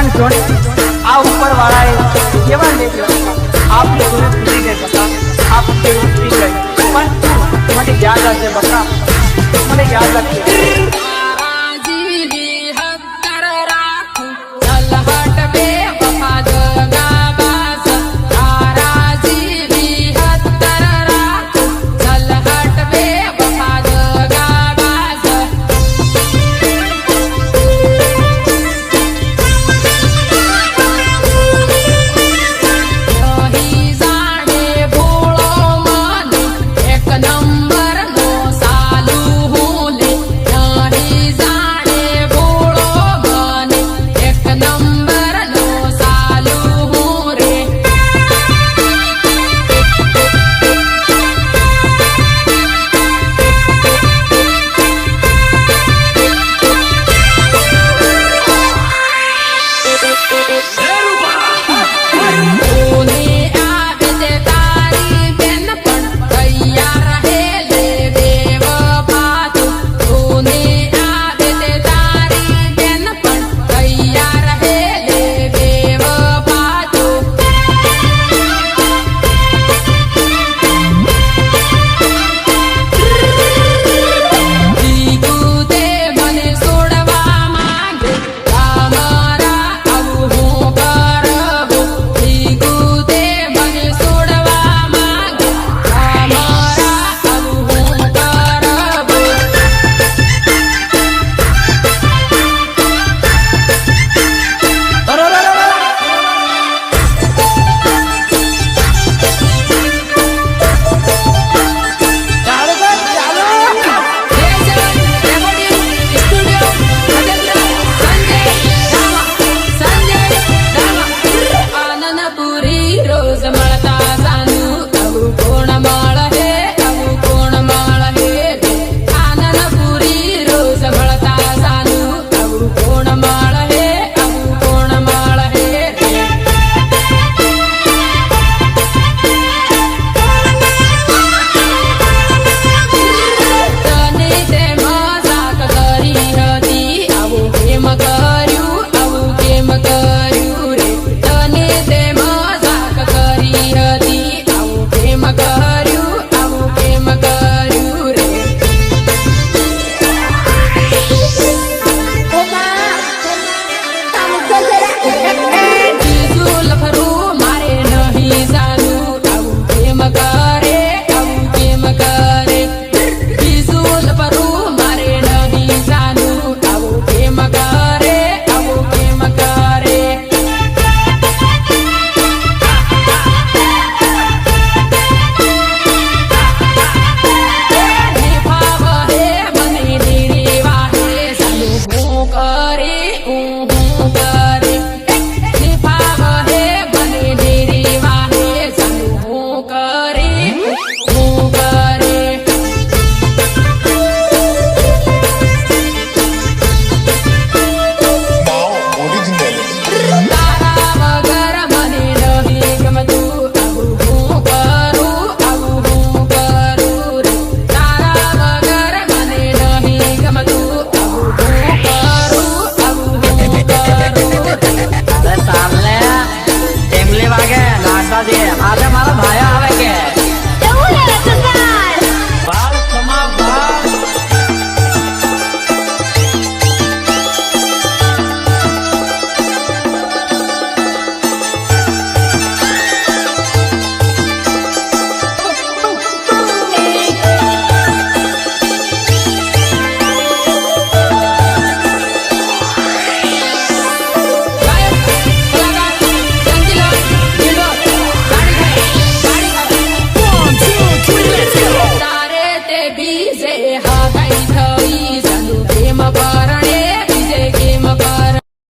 પણ જોડે આ ઉપર વાળાએ કેવા લેખ લખ્યા આપની સુરત ભૂલી ગઈ બકા. આપ તે ભૂલી ગઈ. પણ તું મને યાદ રાખજે બકા. મને યાદ રાખજે.